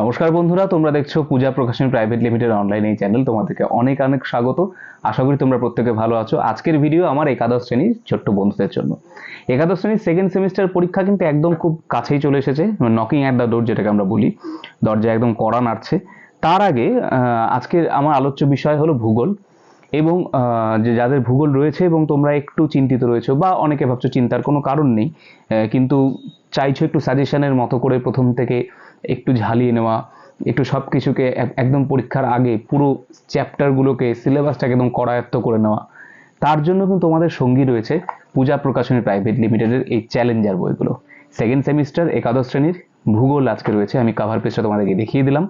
নমস্কার বন্ধুরা, তোমরা দেখছ Puja Prakashani private limited online এই চ্যানেল তোমাদেরকে অনেক অনেক স্বাগত। আশা করি তোমরা প্রত্যেকে ভালো আছো। আজকের ভিডিও আমার একাদশ শ্রেণির ছোট্ট বন্ধুদের জন্য। একাদশ শ্রেণির সেকেন্ড সেমিস্টার পরীক্ষা কিন্তু একদম খুব কাছেই চলে এসেছে নকিং অ্যাট দ্য ডোর যেটাকে আমরা বলি। দরজা একদম কড়া নাড়ছে। তার আগে আজকের আমার আলোচ্য বিষয় হলো ভূগোল এবং যে যাদের ভূগোল রয়েছে এবং তোমরা একটু চিন্তিত রয়েছো বা অনেকে ভাবছ চিন্তার কোনো কারণ নেই কিন্তু চাইছো একটু সাজেশনের মতো করে প্রথম থেকে একটু ঝালিয়ে নেওয়া, একটু সব কিছুকে একদম পরীক্ষার আগে পুরো চ্যাপ্টারগুলোকে, সিলেবাসটাকে একদম করায়ত্ত করে নেওয়া। তার জন্য কিন্তু তোমাদের সঙ্গী রয়েছে পূজা প্রকাশনী প্রাইভেট লিমিটেডের এই চ্যালেঞ্জার বইগুলো। সেকেন্ড সেমিস্টার, একাদশ শ্রেণির ভূগোল আজকে রয়েছে, আমি কাভার পেজটা তোমাদেরকে দেখিয়ে দিলাম।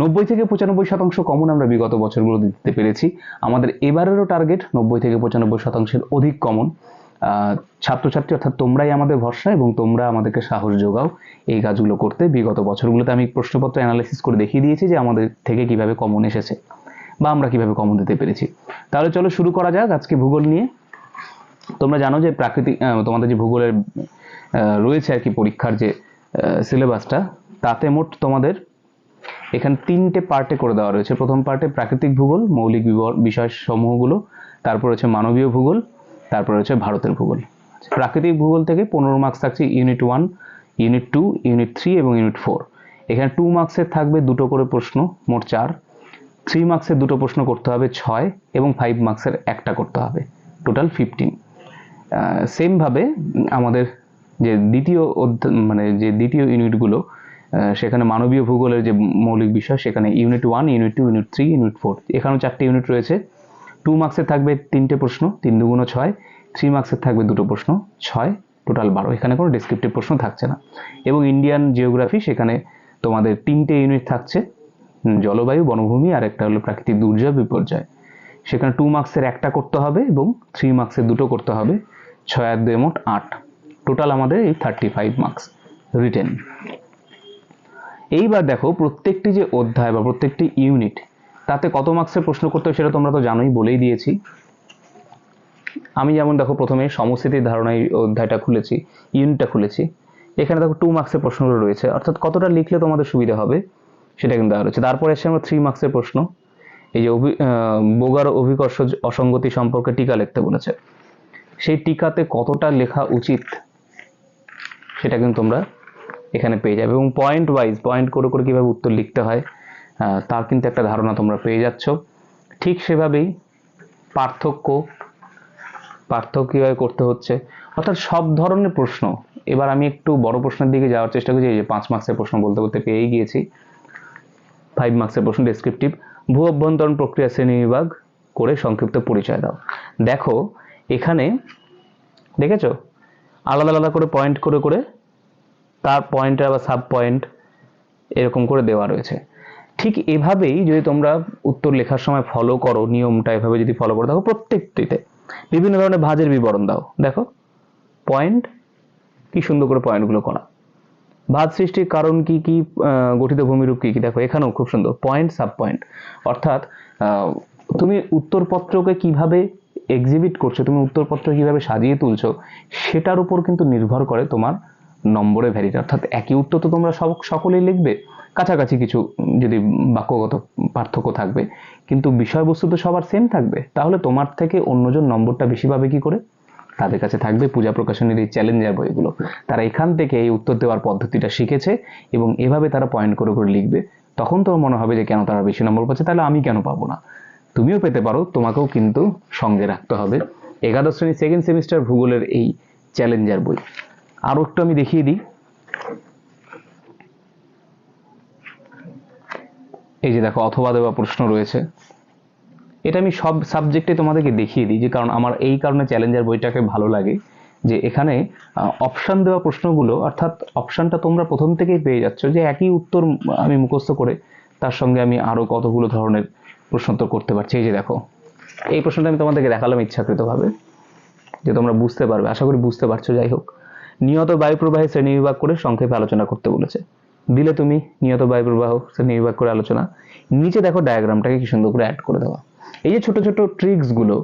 নব্বই থেকে পঁচানব্বই শতাংশ কমন আমরা বিগত বছরগুলো দিতে পেরেছি। আমাদের এবারেরও টার্গেট নব্বই থেকে পঁচানব্বই শতাংশের অধিক কমন ছাত্রছাত্রী অর্থাৎ তোমরাই আমাদের ভরসা এবং তোমরা আমাদেরকে সাহস যোগাও এই কাজগুলো করতে। বিগত বছরগুলোতে আমি প্রশ্নপত্র অ্যানালাইসিস করে দেখিয়ে দিয়েছি যে আমাদের থেকে কীভাবে কমন এসেছে বা আমরা কীভাবে কমন দিতে পেরেছি। তাহলে চলো শুরু করা যাক আজকে ভূগোল নিয়ে। তোমরা জানো যে প্রাকৃতিক তোমাদের যে ভূগোলের রয়েছে আর কি পরীক্ষার যে সিলেবাসটা তাতে মোট তোমাদের এখানে তিনটে পার্টে করে দেওয়া রয়েছে। প্রথম পার্টে প্রাকৃতিক ভূগোল, মৌলিক বিষয় সমূহগুলো, তারপর হচ্ছে মানবীয় ভূগোল তারপর হচ্ছে ভারতের ভূগোল। প্রাকৃতিক ভূগোল থেকে পনেরো মার্কস থাকছে unit one unit two unit three এবং ইউনিট ফোর এখানে টু মার্কসের থাকবে দুটো করে প্রশ্ন, মোট চার। থ্রি মার্কসের দুটো প্রশ্ন করতে হবে ছয় এবং ফাইভ মার্কসের একটা করতে হবে টোটাল ফিফটিন সেমভাবে আমাদের যে দ্বিতীয় মানে যে দ্বিতীয় ইউনিটগুলো সেখানে মানবীয় ভূগোলের যে মৌলিক বিষয়, সেখানে unit one unit two unit three unit four এখানেও চারটে ইউনিট রয়েছে। টু মার্কসের থাকবে তিনটে প্রশ্ন, তিন দুগুণ ছয় থ্রি মার্কসের থাকবে দুটো প্রশ্ন, ছয় টোটাল বারো। এখানে কোনো ডেসক্রিপটিভ প্রশ্ন থাকছে না। এবং ইন্ডিয়ান জিওগ্রাফি সেখানে তোমাদের তিনটে ইউনিট থাকছে জলবায়ু, বনভূমি আর একটা হলো প্রাকৃতিক দুর্যোগ, বিপর্যয়। সেখানে টু মার্কসের একটা করতে হবে এবং থ্রি মার্কসের দুটো করতে হবে, ছয় আর দুই মোট আট। টোটাল আমাদের এই থার্টি ফাইভ মার্কস রিটেন এইবার দেখো প্রত্যেকটি যে অধ্যায় বা প্রত্যেকটি ইউনিট তাতে কত মার্কসের প্রশ্ন করতে হবে সেটা তোমরা তো জানোই, বলেই দিয়েছি। আমি যেমন দেখো প্রথমে সমস্থিতির ধারণা এই অধ্যায়টা খুলেছি ইউনিটটা খুলেছি। এখানে দেখো টু মার্কসের প্রশ্নগুলো রয়েছে। অর্থাৎ কতটা লিখলে তোমাদের সুবিধা হবে, সেটা কিন্তু দেওয়া রয়েছে। তারপরে এসে আমরা থ্রি মার্কসের প্রশ্ন। এই যে অভি বোগার অভিকর্ষ অসঙ্গতি সম্পর্কে টিকা লিখতে বলেছে। সেই টিকাতে কতটা লেখা উচিত, সেটা কিন্তু তোমরা এখানে পেয়ে যাবে। এবং পয়েন্ট ওয়াইজ পয়েন্ট করে করে কীভাবে উত্তর লিখতে হয় তার কিন্তু একটা ধারণা তোমরা পেয়ে যাচ্ছ। ঠিক সেভাবেই পার্থক্য পার্থক্য কীভাবে করতে হচ্ছে? অর্থাৎ সব ধরনের প্রশ্ন, এবার আমি একটু বড় প্রশ্নের দিকে যাওয়ার চেষ্টা করছি, এই যে পাঁচ মার্কসের প্রশ্ন বলতে বলতে পেয়েই গিয়েছি। ফাইভ মার্কসের প্রশ্ন ডেসক্রিপটিভ ভূ অভ্যন্তরণ প্রক্রিয়া শ্রেণি বিভাগ করে সংক্ষিপ্ত পরিচয় দাও। দেখো, এখানে দেখেছ? আলাদা আলাদা করে পয়েন্ট করে করে তার পয়েন্টের আবার সাব পয়েন্ট এরকম করে দেওয়া রয়েছে। ঠিক এভাবেই যদি তোমরা উত্তর লেখার সময় ফলো করো, নিয়মটা এভাবে যদি ফলো করে, দেখো প্রত্যেকটিতে বিভিন্ন ধরনের ভাজের বিবরণ দাও। দেখো পয়েন্ট কি সুন্দর করে পয়েন্টগুলো করা ভাত সৃষ্টির কারণ কি কি গঠিত ভূমিরূপ কি কি, দেখো, এখানেও খুব সুন্দর। পয়েন্ট সাব পয়েন্ট অর্থাৎ তুমি উত্তরপত্রকে কীভাবে এক্সিবিট করছ, তুমি উত্তরপত্র কীভাবে সাজিয়ে তুলছো, সেটার উপর কিন্তু নির্ভর করে তোমার নম্বরে ভ্যারিটি অর্থাৎ একই উত্তর তো তোমরা সব, সকলেই লিখবে। কাছাকাছি কিছু যদি বাক্যগত পার্থক্য থাকবে। কিন্তু বিষয়বস্তু তো সবার সেম থাকবে। তাহলে তোমার থেকে অন্যজন নম্বরটা বেশি পাবে কি করে? তাদের কাছে থাকবে পূজা প্রকাশনীর এই চ্যালেঞ্জার বইগুলো। তারা এখান থেকে এই উত্তর দেওয়ার পদ্ধতিটা শিখেছে এবং এভাবে তারা পয়েন্ট করে করে লিখবে। তখন তোমার মনে হবে যে, কেন তারা বেশি নম্বর পাচ্ছে? তাহলে আমি কেন পাবো না? তুমিও পেতে পারো, তোমাকেও কিন্তু সঙ্গে রাখতে হবে। একাদশ শ্রেণির সেকেন্ড সেমিস্টার ভূগোলের এই চ্যালেঞ্জার বই। আরও একটু আমি দেখিয়ে দিই। এই যে দেখো, অথবা দেওয়া প্রশ্ন রয়েছে। এটা আমি সব সাবজেক্টে তোমাদেরকে দেখিয়ে দিই, যে কারণ আমার এই কারণে চ্যালেঞ্জার বইটাকে ভালো লাগে, যে এখানে অপশান দেওয়া প্রশ্নগুলো, অর্থাৎ অপশানটা তোমরা প্রথম থেকেই পেয়ে যাচ্ছ, যে একই উত্তর আমি মুখস্থ করে তার সঙ্গে আমি আরও কতগুলো ধরনের প্রশ্ন প্রশ্নোত্তর করতে পারছি। এই যে দেখো, এই প্রশ্নটা আমি তোমাদেরকে দেখালাম ইচ্ছাকৃতভাবে, যে তোমরা বুঝতে পারবে, আশা করি বুঝতে পারছ, যাই হোক। নিয়ত বায়ু প্রবাহে শ্রেণীবিভাগ করে সংক্ষেপে আলোচনা করতে বলেছে। দিলে তুমি নিয়ত বায়ু প্রবাহ নির্বাক করে আলোচনা। নিচে দেখো ডায়াগ্রামটাকে কি সুন্দর করে অ্যাড করে দেওয়া। এই যে ছোট ছোট ট্রিক্সগুলো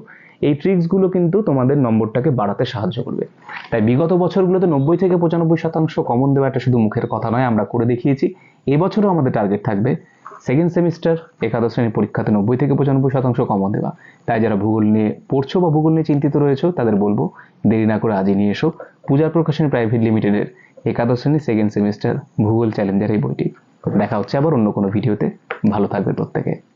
এই ট্রিক্সগুলো কিন্তু তোমাদের নম্বরটাকে বাড়াতে সাহায্য করবে। তাই বিগত বছরগুলোতে নব্বই থেকে পঁচানব্বই শতাংশ কমন দেওয়া একটা শুধু মুখের কথা নয়, আমরা করে দেখিয়েছি। এবছরও আমাদের টার্গেট থাকবে সেকেন্ড সেমিস্টার একাদশ শ্রেণির পরীক্ষাতে নব্বই থেকে পঁচানব্বই শতাংশ কমন দেওয়া। তাই যারা ভূগোল নিয়ে পড়ছো বা ভূগোল নিয়ে চিন্তিত রয়েছো, তাদের বলব, দেরি না করে আজই নিয়ে এসো। পূজার প্রকাশন প্রাইভেট লিমিটেডের একাদশ শ্রেণি সেকেন্ড সেমিস্টার ভূগোল চ্যালেঞ্জের এই বইটি। দেখা হচ্ছে আবার অন্য কোনো ভিডিওতে। ভালো থাকবে প্রত্যেকে।